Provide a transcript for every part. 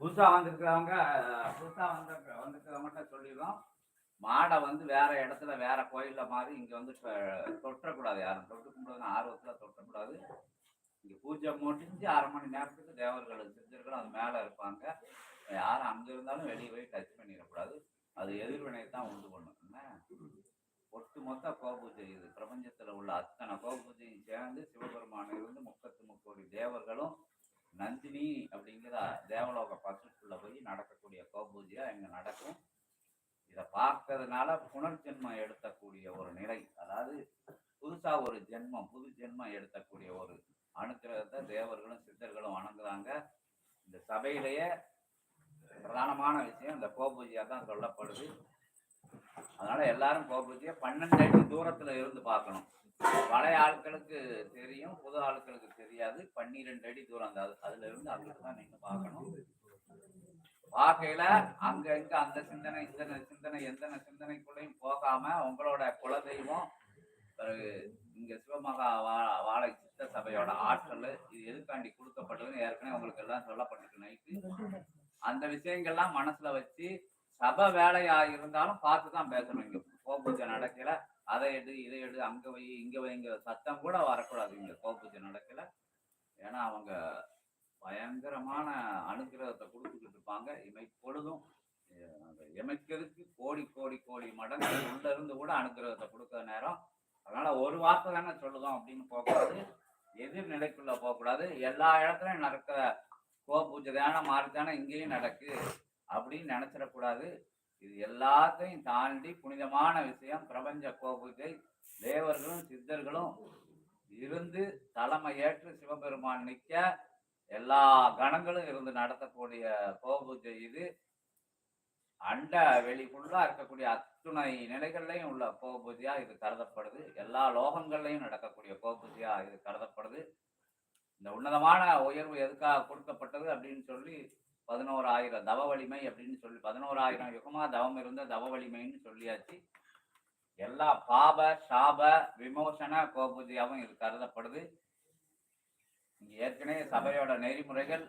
புதுசாக வந்திருக்கிறவங்க புதுசாக வந்த வந்திருக்கிறவங்ககிட்ட சொல்லிடுறோம். மாடை வந்து வேற இடத்துல வேற கோயிலில் மாதிரி இங்கே வந்து தொ- தொட்டக்கூடாது. யாரும் தொட்டு கும்பிடுறதுன்னு ஆர்வத்தில் தொட்டக்கூடாது. இங்கே பூஜை முடிஞ்சு அரை மணி நேரத்துக்கு தேவர்கள் செஞ்சிருக்கணும் அது மேலே இருப்பாங்க. யாரும் அங்கே இருந்தாலும் வெளியே போய் டச் பண்ணிடக்கூடாது. அது எதிர்வினை தான் உண்டு பண்ணும். என்ன? ஒட்டு மொத்த கோபூஜை இது. பிரபஞ்சத்தில் உள்ள அத்தனை கோபூஜையும் சேர்ந்து சிவபெருமானிலிருந்து முப்பத்து முக்கோடி தேவர்களும் நந்தினி அப்படிங்கிற தேவலோக பசுக்குள்ள போய் நடக்கக்கூடிய கோபூஜையா இங்க நடக்கும். இதை பார்க்கறதுனால புனர்ஜென்மம் எடுத்தக்கூடிய ஒரு நிலை. அதாவது புதுசா ஒரு ஜென்மம் புது ஜென்மம் எடுத்தக்கூடிய ஒரு அனுக்கிரகத்தை தேவர்களும் சித்தர்களும் வணங்குறாங்க. இந்த சபையிலேயே பிரதானமான விஷயம் இந்த கோபூஜையா தான் சொல்லப்படுது. அதனால எல்லாரும் கோபூஜையை பன்னெண்டு அடி தூரத்துல இருந்து பார்க்கணும். பழைய ஆட்களுக்கு தெரியும் புது ஆட்களுக்கு தெரியாது. பன்னிரெண்டு அடி தூரம் அந்த அதுல இருந்து அங்கிட்டு தான் நீங்க பார்க்கணும். பார்க்கையில அங்க இங்க அந்த சிந்தனை இந்த சிந்தனை எந்த சிந்தனைக்குள்ளேயும் போகாம உங்களோட குலதெய்வம் பிறகு இங்க சிவமகா வா- வாழை சித்த சபையோட ஆற்றல் இது எதுக்காண்டி கொடுக்கப்பட்டதுன்னு ஏற்கனவே உங்களுக்கு எல்லாம் சொல்லப்பட்டிருக்கு நைட்டு. அந்த விஷயங்கள்லாம் மனசுல வச்சு சபை வேலையா இருந்தாலும் பார்த்து தான் பேசணும். இங்க கோபூஜை நடக்கல. அதை எடு இதை எடு அங்க வை இங்க வைங்க சத்தம் கூட வரக்கூடாது இங்க கோபூஜை நடக்கல. ஏன்னா அவங்க பயங்கரமான அனுகிரகத்தை கொடுத்துக்கிட்டு இருப்பாங்க. இமை பொழுதும் எமைக்கிறதுக்கு கோடி கோடி கோடி மடங்கு உள்ள இருந்து கூட அனுகிரகத்தை கொடுக்குற நேரம். அதனால ஒரு வார்த்தை தானே சொல்லுதோம் அப்படின்னு போகக்கூடாது. எதிர்நிலைக்குள்ள போகக்கூடாது. எல்லா இடத்துலயும் நடக்கிற கோ பூஜை தானே மாறி தானே இங்கேயும் நடக்கு. அப்படின்னு நினைச்சிடக்கூடாது. இது எல்லாத்தையும் தாண்டி புனிதமான விஷயம். பிரபஞ்ச கோபூஜை தேவர்களும் சித்தர்களும் இருந்து தலைமை ஏற்று சிவபெருமான் நிற்க எல்லா கணங்களும் இருந்து நடத்தக்கூடிய கோபூஜை இது. அண்ட வெளிக்குள்ளா இருக்கக்கூடிய அத்துணை நிலைகள்லையும் உள்ள கோபூஜையா இது கருதப்படுது. எல்லா லோகங்கள்லையும் நடக்கக்கூடிய கோபூஜையா இது கருதப்படுது. இந்த உன்னதமான உயர்வு எதுக்காக கொடுக்கப்பட்டது அப்படின்னு சொல்லி பதினோராயிரம் தவ வலிமை அப்படின்னு சொல்லி பதினோராயிரம் யுகமா தவம் இருந்த தவ வலிமைன்னு சொல்லியாச்சு. எல்லா பாப சாப விமோசன கோபூஜையாவும் இது கருதப்படுது. இங்க ஏற்கனவே சபையோட நெறிமுறைகள்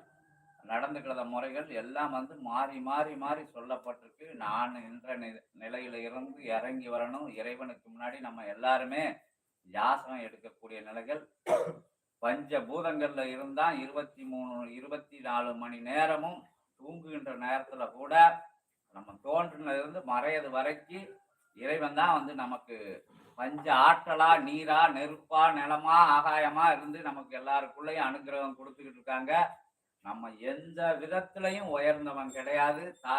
நடந்துக்கிறத முறைகள் எல்லாம் வந்து மாறி மாறி மாறி சொல்லப்பட்டிருக்கு. நான் என்ற நிலையில இருந்து இறங்கி வரணும். இறைவனுக்கு முன்னாடி நம்ம எல்லாருமே யாசகம் எடுக்கக்கூடிய நிலைகள். பஞ்ச பூதங்கள்ல இருந்தா இருபத்தி மூணு இருபத்தி நாலு மணி நேரமும் தூங்குகின்ற நேரத்துல கூட நம்ம தோன்றினதுல இருந்து மறையது வரைக்கும் இறைவன் தான் வந்து நமக்கு பஞ்ச ஆற்றலா நீரா நெருப்பா நிலமா ஆகாயமா இருந்து நமக்கு எல்லாருக்குள்ளேயும் அனுகிரகம் கொடுத்துக்கிட்டு இருக்காங்க. நம்ம எந்த விதத்திலையும் உயர்ந்தவன் கிடையாது. தா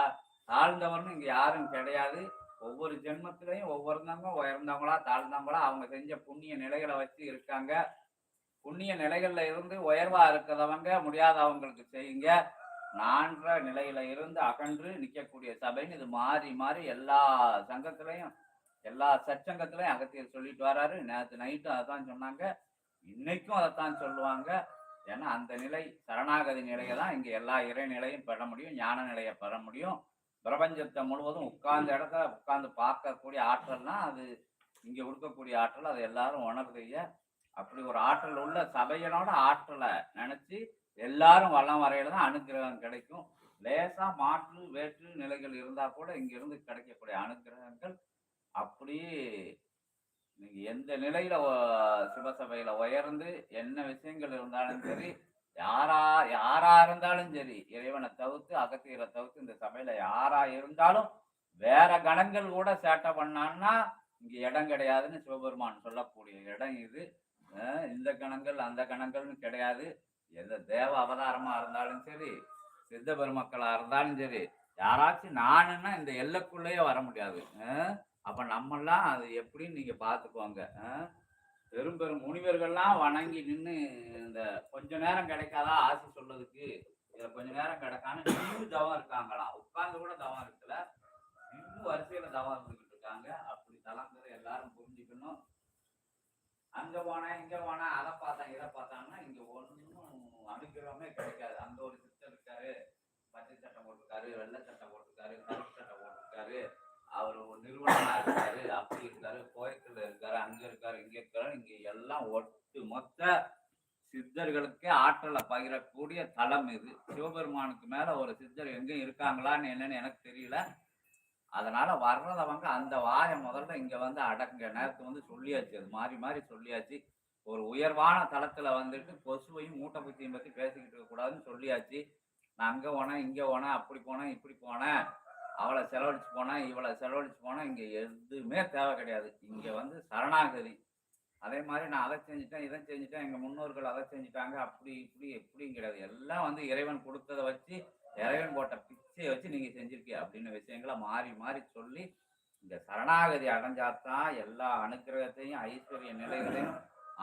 தாழ்ந்தவன் இங்க யாரும் கிடையாது. ஒவ்வொரு ஜென்மத்திலையும் ஒவ்வொருத்தவங்க உயர்ந்தவங்களா தாழ்ந்தவங்களா அவங்க செஞ்ச புண்ணிய நிலைகளை வச்சு இருக்காங்க. புண்ணிய நிலைகள்ல இருந்து உயர்வா இருக்கிறவங்க முடியாதவங்களுக்கு செய்யுங்க. நான்ற நிலையில இருந்து அகன்று நிற்கக்கூடிய சபைன்னு இது மாறி மாறி எல்லா சங்கத்திலையும் எல்லா சச்சங்கத்திலையும் அகத்தியர் சொல்லிட்டு வராரு. நேற்று நைட்டும் அதான் சொன்னாங்க. இன்னைக்கும் அதைத்தான் சொல்லுவாங்க. ஏன்னா அந்த நிலை சரணாகதி நிலையை தான் இங்கே எல்லா இறை நிலையும் பெற முடியும் ஞான நிலையை பெற முடியும். பிரபஞ்சத்தை முழுவதும் உட்கார்ந்த இடத்துல உட்கார்ந்து பார்க்கக்கூடிய ஆற்றல்னா அது இங்கே கொடுக்கக்கூடிய ஆற்றல் அதை எல்லாரும் உணர்றீங்க. அப்படி ஒரு ஆற்றல் உள்ள சபையனோட ஆற்றலை நினைச்சு எல்லாரும் வளம் வரையில தான் அனுகிரகம் கிடைக்கும். லேசா மாற்று வேற்று நிலைகள் இருந்தா கூட இங்கிருந்து கிடைக்கக்கூடிய அனுகிரகங்கள் அப்படியே நீங்க எந்த நிலையில சிவசபையில உயர்ந்து என்ன விஷயங்கள் இருந்தாலும் சரி யாரா யாரா இருந்தாலும் சரி இறைவனை தவிர்த்து அகத்தியரை தவிர்த்து இந்த சபையில யாரா இருந்தாலும் வேற கணங்கள் கூட சேட்டை பண்ணான்னா இங்க இடம் கிடையாதுன்னு சிவபெருமான் சொல்லக்கூடிய இடம் இது. இந்த கணங்கள் அந்த கணங்கள்னு கிடையாது. எந்த தேவ அவதாரமா இருந்தாலும் சரி சித்த பெருமக்களா இருந்தாலும் சரி யாராச்சும் நானுன்னா இந்த எல்லைக்குள்ளேயே வர முடியாது. அப்ப நம்மெல்லாம் அது எப்படின்னு நீங்க பாத்துக்கோங்க பெரும் பெரும் முனிவர்கள்லாம் வணங்கி நின்று இந்த கொஞ்ச நேரம் கிடைக்காதா ஆசை சொல்றதுக்கு? இதுல கொஞ்ச நேரம் கிடைக்கான்னு நின்று தவம் இருக்காங்களாம் உட்கார்ந்து கூட தவம் இருக்குல்ல நின்று வரிசையில தவம் இருந்துகிட்டு இருக்காங்க. அப்படி தலங்கிறத எல்லாரும் புரிஞ்சுக்கணும். அங்க போனா இங்க போனா அதை பார்த்தேன் இதை பார்த்தாங்கன்னா இங்க ஒன்றும் அனுகிரகமே கிடைக்காது. அந்த ஒரு சித்தர் இருக்காரு. பச்சை சட்டை போட்டிருக்காரு வெள்ளை சட்டை போட்டிருக்காரு கருப்பு சட்டை போட்டிருக்காரு. அவர் ஒரு நிறுவனமா இருக்காரு அப்படி இருக்காரு கோயத்துல இருக்காரு அங்க இருக்காரு இங்க இருக்காரு. இங்க எல்லாம் ஒட்டு மொத்த சித்தர்களுக்கே ஆற்றலை பகிரக்கூடிய தளம் இது. சிவபெருமானுக்கு மேல ஒரு சித்தர் எங்கேயும் இருக்காங்களான்னு என்னன்னு எனக்கு தெரியல. அதனால வர்றதவங்க அந்த வாயை முதல்ல இங்க வந்து அடங்க நேரத்து வந்து சொல்லியாச்சு அது மாறி மாறி சொல்லியாச்சு. ஒரு உயர்வான தளத்துல வந்துட்டு கொசுவையும் மூட்டை பத்தியும் பத்தி பேசிக்கிட்டு இருக்க கூடாதுன்னு சொல்லியாச்சு. நான் அங்க போனேன் இங்க போனேன் அப்படி போனேன் இப்படி போனேன். அவளை செலவழிச்சு போனேன் இவளை செலவழிச்சு போனேன். இங்க எதுவுமே தேவை கிடையாது. இங்க வந்து சரணாகதி. அதே மாதிரி நான் அதை செஞ்சுட்டேன் இதை செஞ்சுட்டேன் எங்க முன்னோர்கள் அதை செஞ்சுட்டாங்க. அப்படி இப்படி எப்படியும் கிடையாது. எல்லாம் வந்து இறைவன் கொடுத்ததை வச்சு இறைவன் போட்ட பிச்சையை வச்சு நீங்க செஞ்சிருக்கீங்க அப்படின்னு விஷயங்களை மாறி மாறி சொல்லி இந்த சரணாகதி அடைஞ்சாத்தான் எல்லா அனுக்கிரகத்தையும் ஐஸ்வர்ய நிலைகளையும்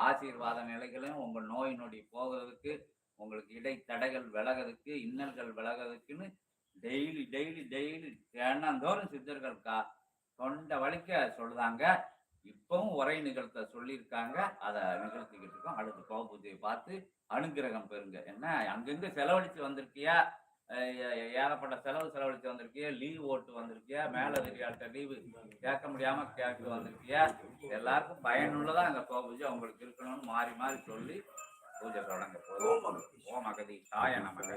ஆசீர்வாத நிலைகளையும் உங்கள் நோய் நொடி போகிறதுக்கு உங்களுக்கு இடைத்தடைகள் விலகிறதுக்கு இன்னல்கள் விலகிறதுக்குன்னு டெய்லி டெய்லி டெய்லி தினந்தோறும் சித்தர்கள் கா தொண்டை வலிக்க சொல்லுதாங்க. இப்பவும் உரை நிகழ்த்த சொல்லியிருக்காங்க. அதை நிகழ்த்திக்கிட்டு இருக்கோம். அடுத்து கோப பார்த்து அனுக்கிரகம் பெறுங்க. என்ன அங்கங்க செலவழிச்சு வந்திருக்கியா? ஏகப்பட்ட செலவு செலவழிச்சு வந்திருக்கியா லீவ் ஓட்டு வந்திருக்கியா மேலதிகாரிட்ட லீவு கேட்க முடியாம கேட்டு வந்திருக்கியா எல்லாருக்கும் பயனுள்ளதா இந்த கோப பூஜை உங்களுக்கு இருக்கணும்னு மாறி மாறி சொல்லி பூஜை தொடங்க போதும் ஓம் அகதி சாய நமக.